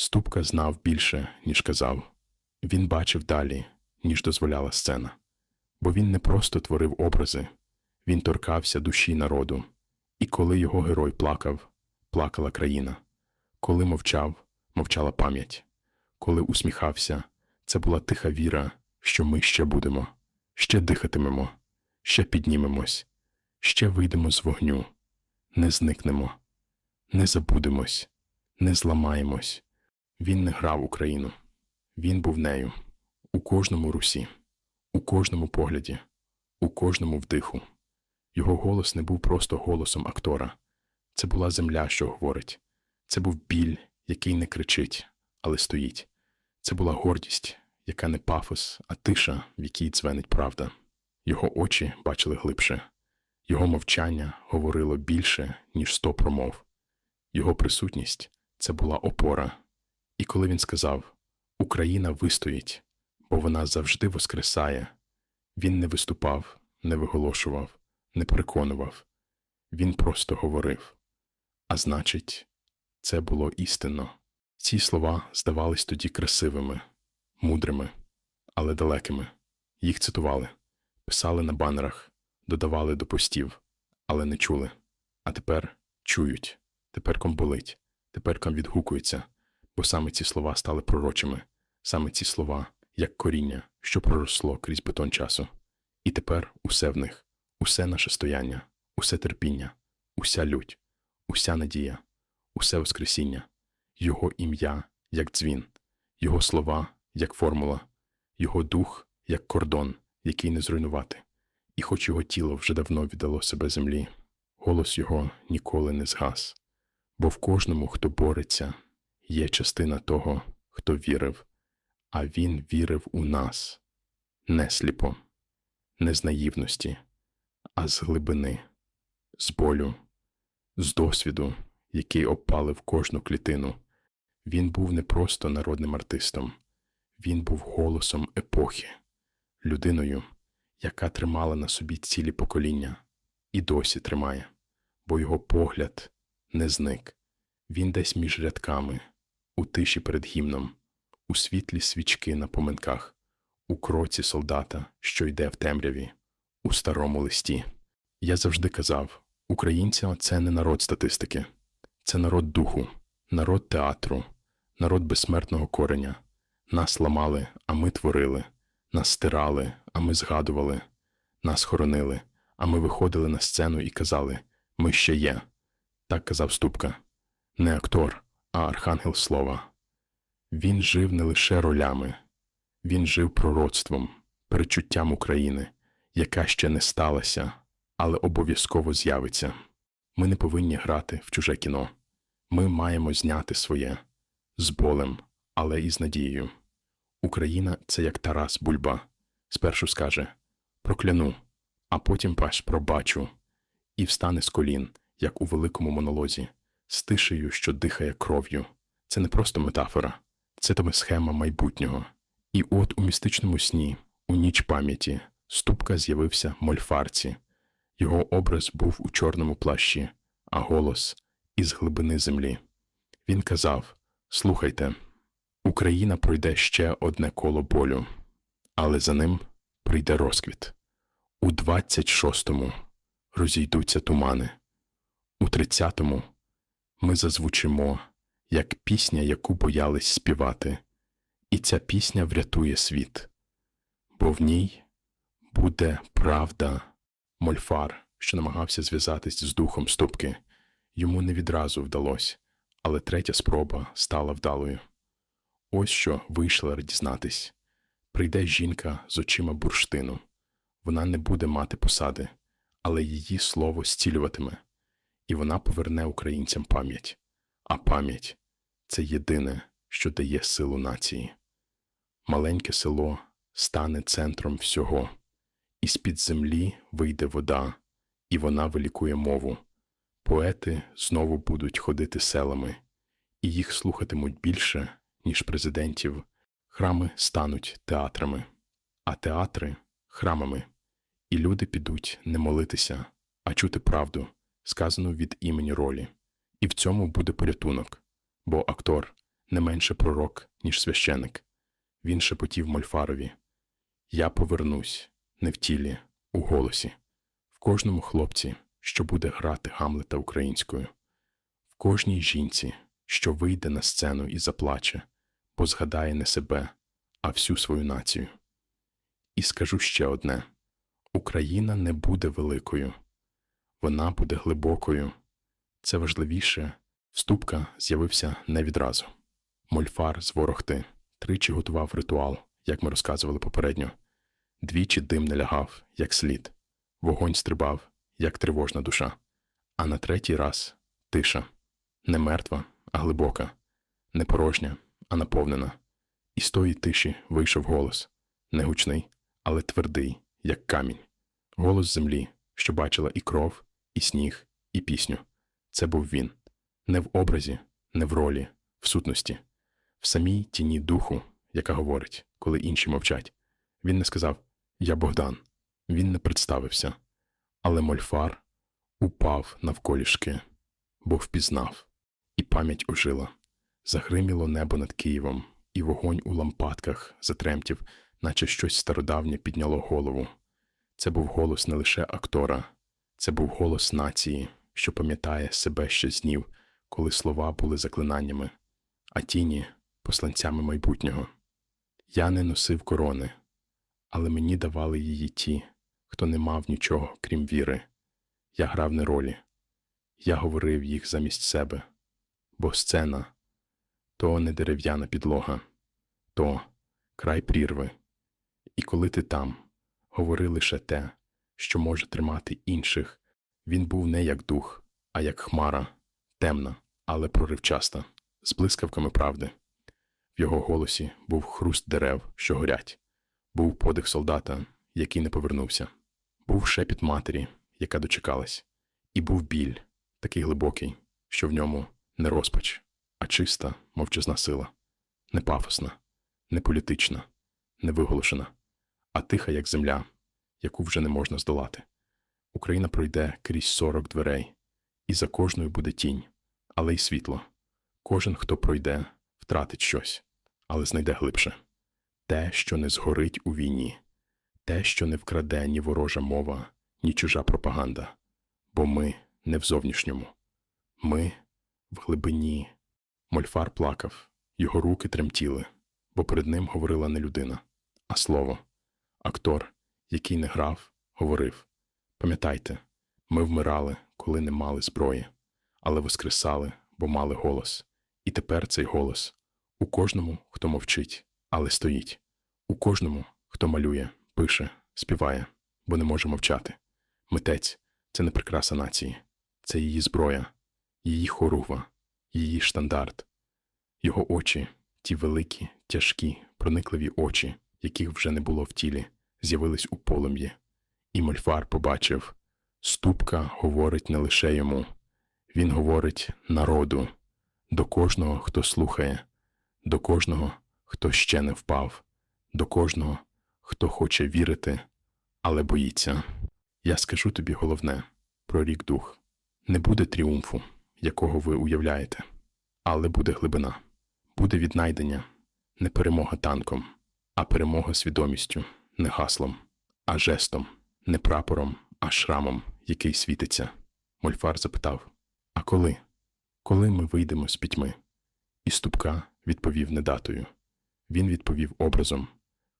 Ступка знав більше, ніж казав. Він бачив далі, ніж дозволяла сцена. Бо він не просто творив образи, він торкався душі народу. І коли його герой плакав, плакала країна. Коли мовчав, мовчала пам'ять. Коли усміхався, це була тиха віра, що ми ще будемо, ще дихатимемо, ще піднімемось, ще вийдемо з вогню, не зникнемо, не забудемось, не зламаємось. Він не грав Україну. Він був нею у кожному русі, у кожному погляді, у кожному вдиху. Його голос не був просто голосом актора. Це була земля, що говорить. Це був біль, який не кричить, але стоїть. Це була гордість, яка не пафос, а тиша, в якій дзвенить правда. Його очі бачили глибше. Його мовчання говорило більше, ніж сто промов. Його присутність це була опора. І коли він сказав Україна вистоїть, бо вона завжди воскресає, він не виступав, не виголошував, не переконував. Він просто говорив. А значить, це було істинно. Ці слова здавались тоді красивими, мудрими, але далекими. Їх цитували, писали на банерах, додавали до постів, але не чули. А тепер чують, тепер ком болить, тепер ком відгукується, бо саме ці слова стали пророчими, саме ці слова, як коріння, що проросло крізь бетон часу. І тепер усе в них, усе наше стояння, усе терпіння, уся лють, уся надія, усе воскресіння, його ім'я, як дзвін, його слова, як формула, його дух, як кордон, який не зруйнувати. І хоч його тіло вже давно віддало себе землі, голос його ніколи не згас, бо в кожному, хто бореться, є частина того, хто вірив, а він вірив у нас, не сліпо, не з наївності, а з глибини, з болю, з досвіду, який обпалив кожну клітину. Він був не просто народним артистом, він був голосом епохи, людиною, яка тримала на собі цілі покоління і досі тримає, бо його погляд не зник. Він десь між рядками, у тиші перед гімном, у світлі свічки на поминках, у кроці солдата, що йде в темряві, у старому листі. Я завжди казав: українця це не народ статистики, це народ духу, народ театру, народ безсмертного кореня. Нас ламали, а ми творили, нас стирали, а ми згадували, нас хоронили, а ми виходили на сцену і казали: Ми ще є. Так казав Ступка. Не актор, а архангел слова. Він жив не лише ролями, він жив пророцтвом, перечуттям України, яка ще не сталася, але обов'язково з'явиться. Ми не повинні грати в чуже кіно. Ми маємо зняти своє з болем, але і з надією. Україна це як Тарас Бульба. Спершу скаже прокляну, а потім паш пробачу, і встане з колін, як у великому монолозі, з тишею, що дихає кров'ю. Це не просто метафора, це тобі схема майбутнього. І от у містичному сні, у ніч пам'яті, ступка з'явився мольфарці. Його образ був у чорному плащі, а голос із глибини землі. Він казав: Слухайте, Україна пройде ще одне коло болю, але за ним прийде розквіт. У 26-му розійдуться тумани, у 30-му ми зазвучимо, як пісня, яку боялись співати, і ця пісня врятує світ, бо в ній буде правда. Мольфар, що намагався зв'язатись з духом ступки, йому не відразу вдалося, але третя спроба стала вдалою. Ось що вийшла дізнатись. Прийде жінка з очима бурштину. Вона не буде мати посади, але її слово зцілюватиме, і вона поверне українцям пам'ять. А пам'ять це єдине, що дає силу нації. Маленьке село стане центром всього, і з-під землі вийде вода, і вона вилікує мову. Поети знову будуть ходити селами, і їх слухатимуть більше, ніж президентів. Храми стануть театрами, а театри храмами, і люди підуть не молитися, а чути правду, сказану від імені ролі. І в цьому буде порятунок, бо актор не менше пророк, ніж священик. Він шепотів Мольфарові Я повернусь не в тілі, у голосі, в кожному хлопці, що буде грати Гамлета українською, в кожній жінці, що вийде на сцену і заплаче, бо згадає не себе, а всю свою націю. І скажу ще одне Україна не буде великою, вона буде глибокою. Це важливіше. Вступка з'явився не відразу. Мольфар з ворогти тричі готував ритуал, як ми розказували попередньо. Двічі дим не лягав, як слід, вогонь стрибав, як тривожна душа. А на третій раз тиша не мертва, а глибока, не порожня, а наповнена. І з тої тиші вийшов голос не гучний, але твердий, як камінь. Голос землі, що бачила і кров, і сніг, і пісню. Це був він. Не в образі, не в ролі, в сутності, в самій тіні духу, яка говорить, коли інші мовчать. Він не сказав Я Богдан. Він не представився. Але Мольфар упав навколішки, бо впізнав, і пам'ять ожила. Загриміло небо над Києвом, і вогонь у лампадках затремтів, наче щось стародавнє підняло голову. Це був голос не лише актора, це був голос нації, що пам'ятає себе ще з днів, коли слова були заклинаннями, а тіні посланцями майбутнього. Я не носив корони, але мені давали її ті, хто не мав нічого, крім віри. Я грав не ролі, я говорив їх замість себе, бо сцена то не дерев'яна підлога, то край прірви. І коли ти там, говори лише те, що може тримати інших, він був не як дух, а як хмара, темна, але проривчаста, з блискавками правди. В його голосі був хруст дерев, що горять, був подих солдата, який не повернувся, був шепіт матері, яка дочекалась, і був біль, такий глибокий, що в ньому не розпач, а чиста, мовчазна сила, не пафосна, не політична, не виголошена, а тиха, як земля, яку вже не можна здолати. Україна пройде крізь сорок дверей, і за кожною буде тінь, але й світло. Кожен, хто пройде, втратить щось, але знайде глибше те, що не згорить у війні, те, що не вкраде ні ворожа мова, ні чужа пропаганда, бо ми не в зовнішньому, ми в глибині. Мольфар плакав, його руки тремтіли, бо перед ним говорила не людина, а слово. Актор, який не грав, говорив Пам'ятайте, ми вмирали, коли не мали зброї, але воскресали, бо мали голос. І тепер цей голос у кожному, хто мовчить, але стоїть, у кожному, хто малює, пише, співає, бо не може мовчати. Митець це не прикраса нації, це її зброя, її хоругва, її штандарт. Його очі, ті великі, тяжкі, проникливі очі, яких вже не було в тілі, з'явились у полум'ї. І Мольфар побачив ступка говорить не лише йому, він говорить народу, до кожного, хто слухає, до кожного, хто ще не впав, до кожного, хто хоче вірити, але боїться. Я скажу тобі головне про рік дух не буде тріумфу, якого ви уявляєте, але буде глибина, буде віднайдення, не перемога танком, а перемога свідомістю, не гаслом, а жестом, не прапором, а шрамом, який світиться. Мольфар запитав: А коли? Коли ми вийдемо з пітьми? І ступка відповів не датою. Він відповів образом.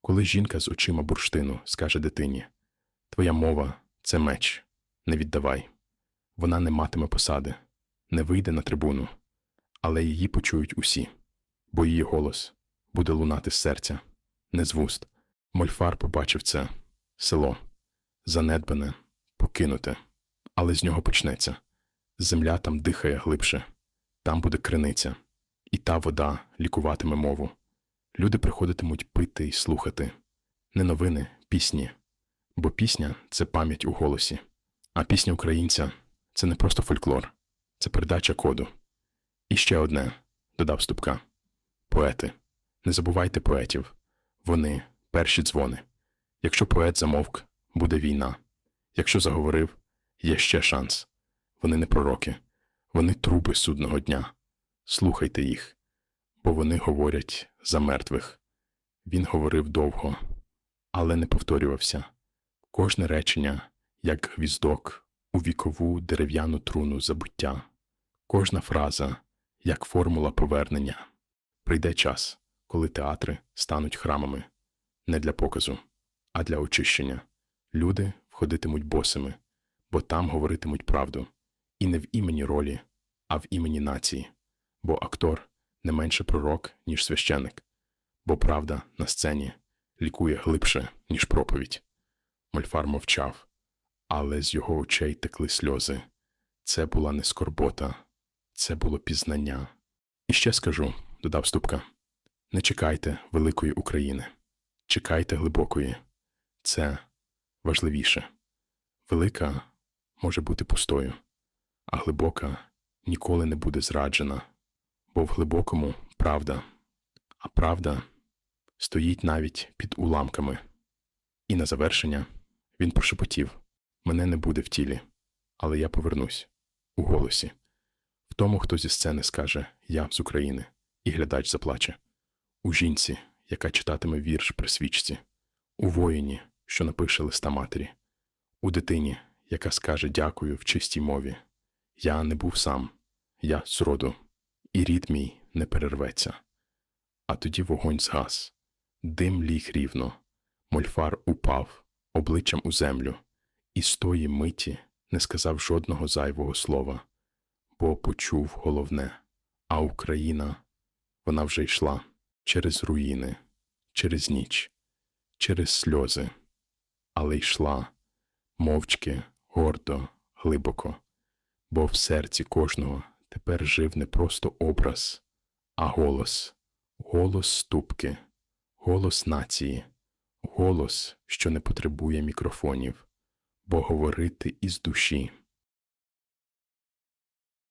Коли жінка з очима бурштину скаже дитині: Твоя мова це меч, не віддавай. Вона не матиме посади, не вийде на трибуну, але її почують усі, бо її голос буде лунати з серця, не з вуст. Мольфар побачив це село, занедбане, покинуте, але з нього почнеться. Земля там дихає глибше, там буде криниця, і та вода лікуватиме мову. Люди приходитимуть пити і слухати не новини, пісні, бо пісня це пам'ять у голосі, а пісня українця це не просто фольклор, це передача коду. І ще одне, додав Ступка. Поети. Не забувайте поетів. Вони перші дзвони. Якщо поет замовк, буде війна. Якщо заговорив, є ще шанс. Вони не пророки, вони труби судного дня. Слухайте їх, бо вони говорять за мертвих. Він говорив довго, але не повторювався. Кожне речення, як гвіздок у вікову дерев'яну труну забуття, кожна фраза, як формула повернення. Прийде час, коли театри стануть храмами не для показу, а для очищення. Люди входитимуть босими, бо там говоритимуть правду, і не в імені ролі, а в імені нації, бо актор не менше пророк, ніж священик, бо правда на сцені лікує глибше, ніж проповідь. Мольфар мовчав, але з його очей текли сльози. Це була не скорбота, це було пізнання. І ще скажу, додав Ступка, не чекайте великої України, чекайте глибокої. Це важливіше. Велика може бути пустою, а глибока ніколи не буде зраджена, бо в глибокому правда, а правда стоїть навіть під уламками. І на завершення він прошепотів мене не буде в тілі, але я повернусь у голосі. В тому, хто зі сцени скаже Я з України, і глядач заплаче, у жінці, яка читатиме вірш при свічці, у воїні, що напише листа матері, у дитині, яка скаже дякую в чистій мові. Я не був сам, я з роду, і рід мій не перерветься. А тоді вогонь згас, дим ліг рівно, мольфар упав обличчям у землю, і з тої миті не сказав жодного зайвого слова, бо почув головне, а Україна, вона вже йшла через руїни, через ніч, через сльози, але йшла мовчки, гордо, глибоко, бо в серці кожного тепер жив не просто образ, а голос, голос ступки, голос нації, голос, що не потребує мікрофонів, бо говорити із душі.